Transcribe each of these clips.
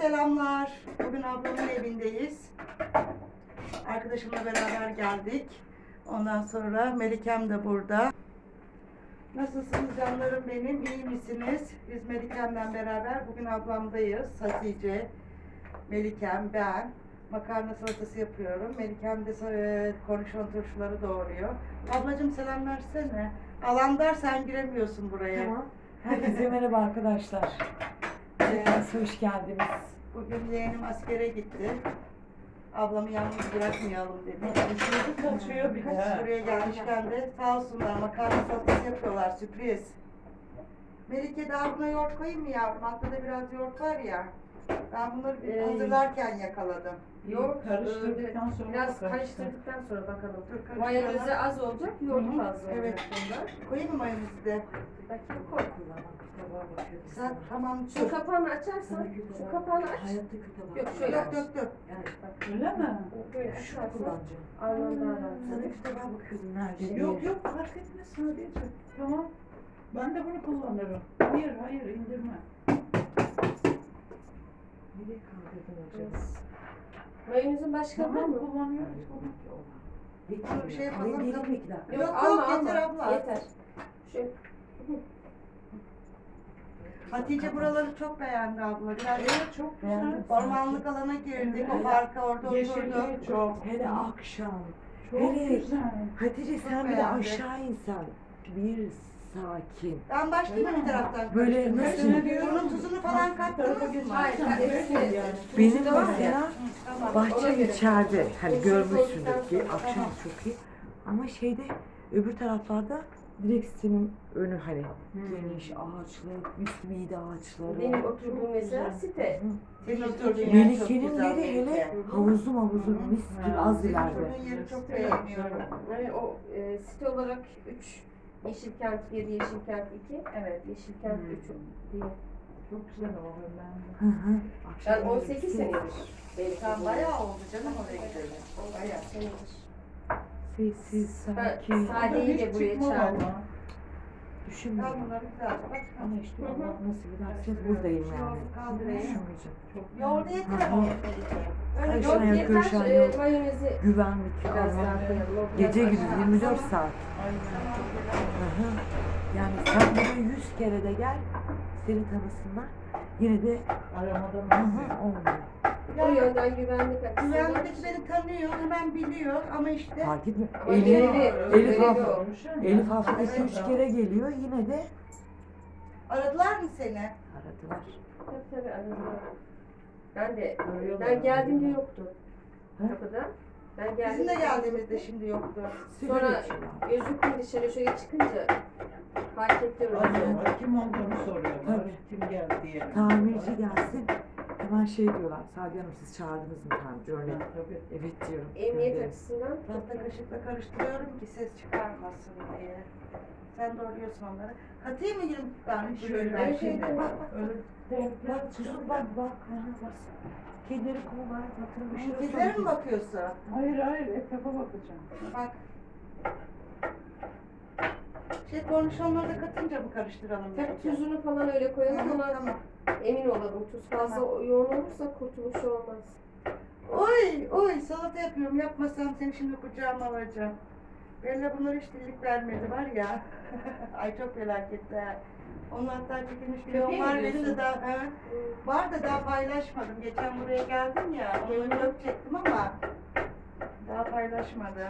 selamlar. Bugün ablamın evindeyiz. Arkadaşımla beraber geldik. Ondan sonra Melikem de burada. Nasılsınız canlarım benim? İyi misiniz? Biz Melikem'le beraber bugün ablamdayız. Hatice, Melikem, ben. Makarna salatası yapıyorum. Melikem de e, kornişon turşuları doğruyor. Ablacığım selam versene. Alandar sen giremiyorsun buraya. Tamam. Herkese merhaba arkadaşlar. Hepiniz hoş geldiniz. Bugün yeğenim askere gitti. Ablamı yalnız bırakmayalım dedi. Çocuk kaçıyor bir de. Buraya gelmişken de sağ olsunlar makarna salatası yapıyorlar sürpriz. Melike daha buna yoğurt koyayım mı yavrum? Altta da biraz yoğurt var ya. Ben bunları bir Ee, hazırlarken yakaladım. Yok karıştırdıktan sonra Biraz bakarsın. karıştırdıktan sonra bakalım. Karıştıralım. Mayonezi az olacak, yoğurt Hı hı, fazla olacak evet. bunda. Koyayım mı mayonezi de? Bakayım koy. Sen tamam Şu kapağını açarsan, şu kapağını aç. Yok, şöyle. Dök dök dök. Yani Öyle mi? Böyle açarsan alman daha rahat. Sana üç tabağa bakıyordum nerede? Yok yok fark etmez sadece. Tamam. Ben de bunu kullanırım. Hayır hayır indirme. Nereye kaldırdın? Mayonezin başka var Tamam mı? kullanıyorum. Bir şey yapalım, tamam. geleyim mi iki dakika? Yok, yok, alma, yeter alma. abla. Yeter. Şu Hatice buraları çok beğendi abla. Biraz Evet çok güzel. Beğendim. ormanlık alana girdik. O Evet. parka orada oturduk. Yeşilliği çok. Hele akşam. Çok Hele güzel. Hatice sen bir de beğendim. aşağı insan. Bir sakin. Ben başlayayım mı bir taraftan? Böyle nasıl? Bunun tuzunu falan kattınız mı? Hayır, yani. Benim da var ya. mesela bahçem içeride. Hani görmüşsündür ki akşam çok iyi. Ama şeyde öbür taraflarda direkt senin önü hani geniş ağaçlı, üstü bir de ağaçları. Benim oturduğum mesela site. Senin oturduğun yer çok Melike'nin yeri hele havuzu hı. mis gibi az ileride. oturduğun yeri çok beğeniyorum. Yani o e, site olarak 3 Yeşilkent 1, Yeşilkent 2. Evet, Yeşilkent Hmm. 3 diye. Çok güzel oldu ben. Hı hı. Ben Akşam 18 birlikte senedir. Sen bayağı oldu canım oraya gidelim. Bayağı senedir. Sessiz, Ben sakin. Sade'yi de buraya çağırdım. Bak. Ama işte. Allah nasip ederse buradayım yani. Düşünmeyeceğim. Çok Yoğurdu yeter ama Melike'ye. Öyle yoğurt yeter, an e, yok. mayonezi Güvenlik, biraz Allah. daha koyalım. O biraz Gece gündüz aşağı. 24 saat. Aynen. Hı hı. Yani sen buraya 100 kere de gel, seni tanısınlar. Yine de hı, nasıl? olmuyor. O yönden güvenlik açısından. Güvenlikdeki beni tanıyor, hemen biliyor ama işte Fark etmiyor. Ama Elif, Elif, görevi hafta. Elif haftada 2-3 kere geliyor yine de aradılar mı seni? aradılar. Tabii tabii aradılar. Ben de ben geldiğimde yoktu kapıda. Ben Bizim de geldiğimizde şimdi yoktu. Sonra- içiyorlar. gözüktüm dışarı şöyle çıkınca fark ettim. Arıyorlar. Kim olduğunu soruyorlar. Tabii. Kim geldi diye. Tamirci gelsin. Hemen şey diyorlar. Sadi Hanım siz çağırdınız mı tamirci örnek? Ha, Tabii. Evet diyorum. Emniyet gönderin. açısından Tahta kaşıkla karıştırıyorum ki ses çıkarmasın diye. Sen doğruyorsun onları. Katayım mı girip ben şöyle ben Evet, şimdi. evet. Öyle Bak kuzum bak bak. Bak. Kedileri kovar. Bir şey. Kedilere mi bakıyorsun? Hayır hayır etrafa bakacağım. Bak. Şey kornişonları da katınca mı karıştıralım? tabii tuzunu falan öyle koyalım Tamam, ama tamam. emin olalım tuz fazla yoğun olursa kurtuluş olmaz. Oy oy salata yapıyorum yapmasam seni şimdi kucağıma alacağım. Bella bunlar hiç dillik vermedi var ya. Ay çok felaketler. Onun hatta çekilmiş Köpeği var benim de daha he, var da daha paylaşmadım. Geçen buraya geldim ya onu çok çektim ama daha paylaşmadı.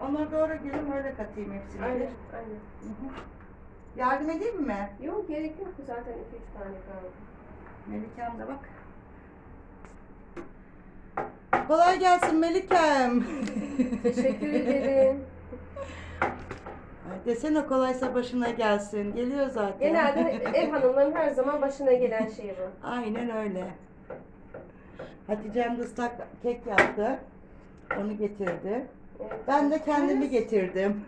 Onları doğru gelin öyle katayım hepsini. Aynen aynen. Hı hı. Yardım edeyim mi? Yok gerek yok zaten 2-3 tane kaldı. Melikem de bak. Kolay gelsin Melikem. Teşekkür ederim. Desene kolaysa başına gelsin. Geliyor zaten. Genelde ev hanımların her zaman başına gelen şey bu. Aynen öyle. Hatice'm de ıslak kek yaptı. Onu getirdi. Evet. Ben de kendimi getirdim.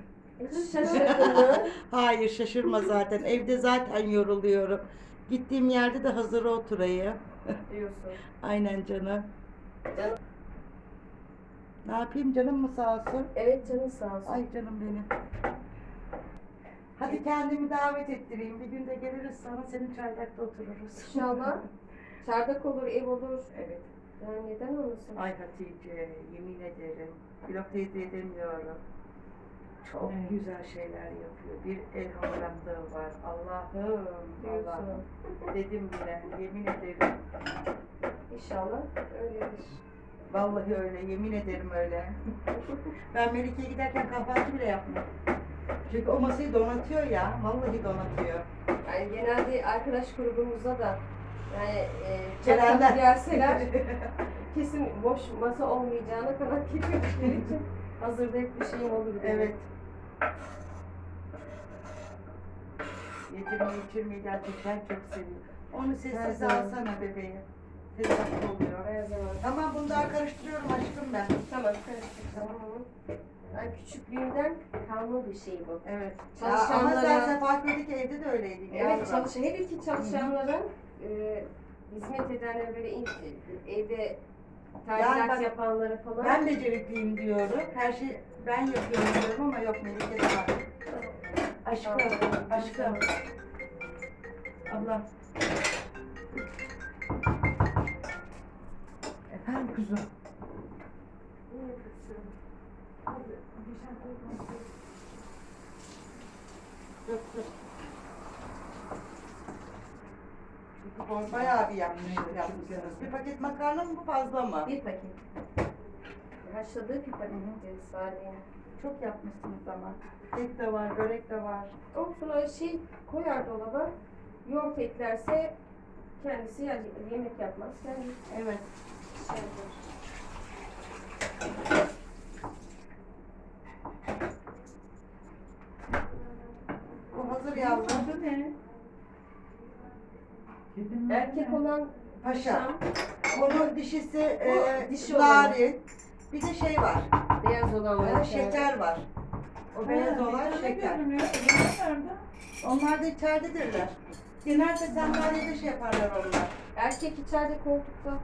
Şaşırdın mı? Hayır şaşırma zaten. Evde zaten yoruluyorum. Gittiğim yerde de hazır oturayım. diyorsun. Aynen canım. Canım. Ne yapayım canım mı sağ olsun? Evet canın sağ olsun. Ay canım benim. Hadi kendimi davet ettireyim. Bir gün de geliriz sana senin çardakta otururuz. İnşallah. Çardak olur, ev olur. Evet. Yani neden olmasın? Ay Hatice yemin ederim. Blok teyze edemiyorum. Çok Evet. güzel şeyler yapıyor. Bir el hamuratlığı var. Allah'ım. Allah'ım. Dedim bile. Yemin ederim. İnşallah öyledir. Vallahi öyle. Yemin ederim öyle. ben Melike'ye giderken kahvaltı bile yapmıyorum. Çünkü o masayı donatıyor ya. Vallahi donatıyor. Yani genelde arkadaş grubumuzda da yani e, gelseler kesin boş masa olmayacağına kanaat getirdikleri için hazırda hep bir şeyim olur. Evet. Yedirmeyi içirmeyi gerçekten çok seviyor. Onu Her sessiz zaman. alsana bebeği. Ses oluyor. Her zaman. Tamam bunu daha karıştırıyorum aşkım ben. Tamam karıştık tamam mı? Yani küçüklüğümden kalma bir şey bu. Evet. Ya ama Çalışanlara- sen Sefaköydeki evde de öyleydin. Evet yavrum. çalış her iki çalışanlara e, hizmet edenlere böyle in- evde tadilat Yani yapanlara falan. Ben becerikliyim diyorum. Her şey ben yapıyorum diyorum ama yok Melike de var. Aşkım, aşkım. Ablam. Efendim. Çünkü bayağı bir yapmış, yapmışsınız. Bir paket makarna mı bu fazla mı? Bir paket. Haşladığı bir paket Sadiye. Çok yapmışsınız ama. Kek de var, börek de var. Olsun şey koyar dolaba. Yoğurt eklerse kendisi ya- yemek yapmaz. Kendi Evet. şey yapar. Bu hazır yavrum. Adı ne? Kedinin olan Paşa. Onun dişisi e, dişi narin. Bir de şey var. beyaz olan var. e, şeker var. O beyaz olan şeker. Onlar da içeridedirler. Genelde sandalyede şey yaparlar onlar. Erkek içeride koltukta.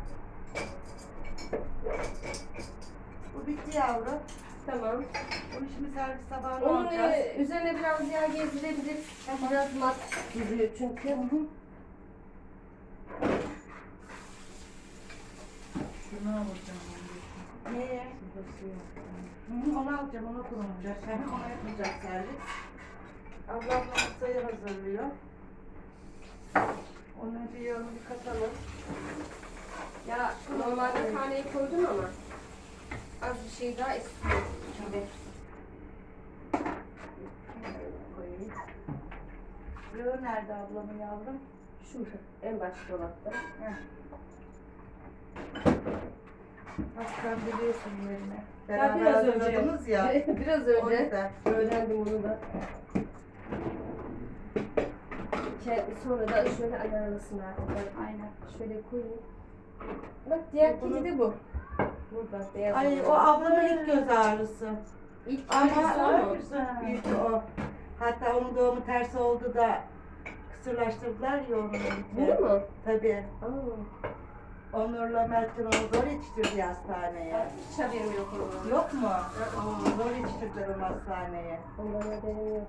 Bu bitti yavrum. Tamam. Bunu şimdi servis tabağına Onun alacağız. e, üzerine biraz yağ gezdirebiliriz. Biraz mat duruyor çünkü. Şunu alacağım. Neye? Hı onu alacağım, onu kullanacağız. Hem ona yapacak servis. Ablam masayı hazırlıyor. Bir yağını bir katalım. Ya normalde taneyi koydum ama az bir şey daha istiyorum. Koyayım. Yağı nerede ablamın yavrum? Şu en baş dolapta. Heh. Bak sen biliyorsun yerini. Ya Beraber biraz önce. hazırladınız ya. Biraz O önce yüzden. öğrendim onu da. Ke- Sonra da şöyle ayarlasın artık. Aynen. Şöyle koyayım. Bak diğer kedi de bu. Burada beyaz Ay o ablamın ilk göz ağrısı. İlk Ama- kedisi o mu? güzel. İlk o. Hatta onun doğumu tersi oldu da kısırlaştırdılar ya onu. Bunu mu? Tabii. Aa, Onur'la Mert'in onu zor yetiştirdi hastaneye. hiç haberim yok ondan. Yok mu? Zor yetiştirdiler onu hastaneye. Ondan haberim yok.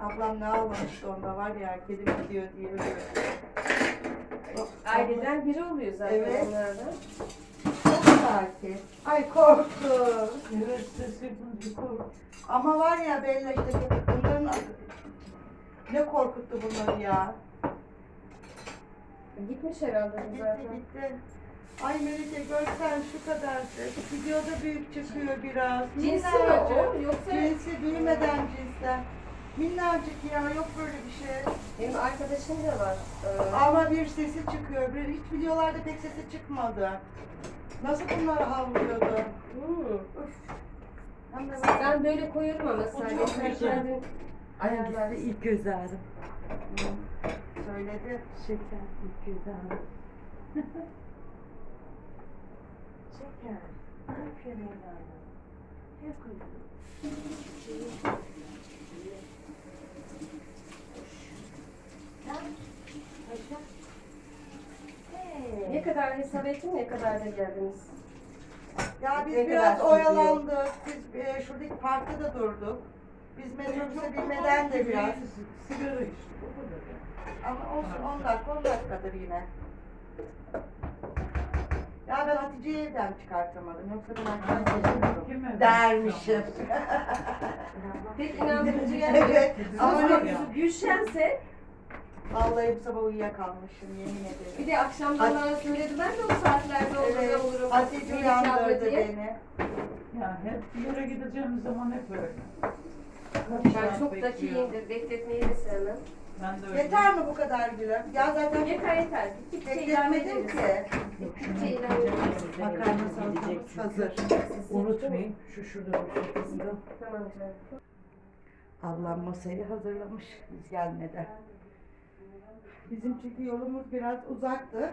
Ablam ne almamıştı onda var ya kedim gidiyor diye ölüyor. Aileden biri oluyor zaten Evet. onlardan. Çok sakin. Ay korktu. Evet, sesi bir kork. Ama var ya Bella işte bunların ne korkuttu bunları ya. Gitmiş herhalde Gitti zaten. gitti. Ay Melike görsen şu kadarcık. Videoda büyük çıkıyor biraz. Cinsi mi Minnacık. o yoksa Cinsi büyümeden cinsten. Minnacık ya yok böyle bir şey. benim arkadaşım da var. Ee, Ama bir sesi çıkıyor. Bir, hiç videolarda pek sesi çıkmadı. Nasıl bunları havlıyordu? hmm. Üf. Hem de bak- Ben böyle koyuyorum ama sadece çok sen güzel. kendin. Hangisi ilk göz ağrım? Söyledi. Şeker ilk göz ağrım. Şeker. Aferin evladım. Paşa. Hey. Ne kadar hesap ettin ne kadar da geldiniz? Ya biz Ne biraz kadar oyalandık. Biz e, şuradaki parkta da durduk. Biz metrobüse binmeden de biraz. Sigara işte o kadar yani. Ama olsun 10 dakika 10 dakikadır yine. Ya ben Hatice'yi evden çıkartamadım. Yoksa ben. Kim evden Dermişim. Pek inandırıcı evet. gelmiyor. Ama Ama Gülşense vallahi bu sabah uyuyakalmışım yemin bir ederim. de akşamdan bana söyledi ben de o saatlerde Evet. orada olurum. Hatice Melike abla uyandırdı diye. beni. Yani hep bir yere gideceğimiz zaman hep öyle. Ben çok da keyifdir. Bekletmeyi de sevmem. Ben de öyle. Yeter mi bu kadar gülüm? Ya zaten Yeter yeter. Gittikçe ilave bekletmedim ederiz. ki. Gittikçe ilave ederiz. Makarna salatamız hazır. Unutmayın şu şurada bir şurasında. Tamam canım. Ablam masayı hazırlamış biz gelmeden. Bizim çünkü yolumuz biraz uzaktı.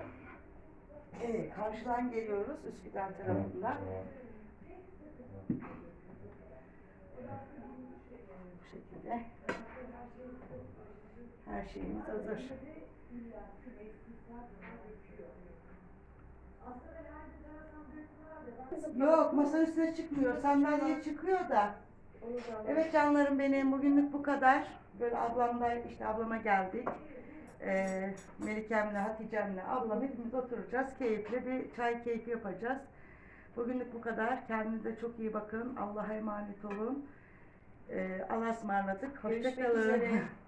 Evet, karşıdan geliyoruz Üsküdar tarafından. Bu şekilde. Her şeyimiz hazır. Yok, masa üstüne çıkmıyor. Sandalye çıkıyor da. Evet canlarım benim bugünlük bu kadar. Böyle ablamla işte ablama geldik. Ee, Melikem'le, Hatice'mle ablam hepimiz oturacağız. Keyifli bir çay keyfi yapacağız. Bugünlük bu kadar. Kendinize çok iyi bakın. Allah'a emanet olun. Ee, Allah'a ısmarladık. Hoşçakalın.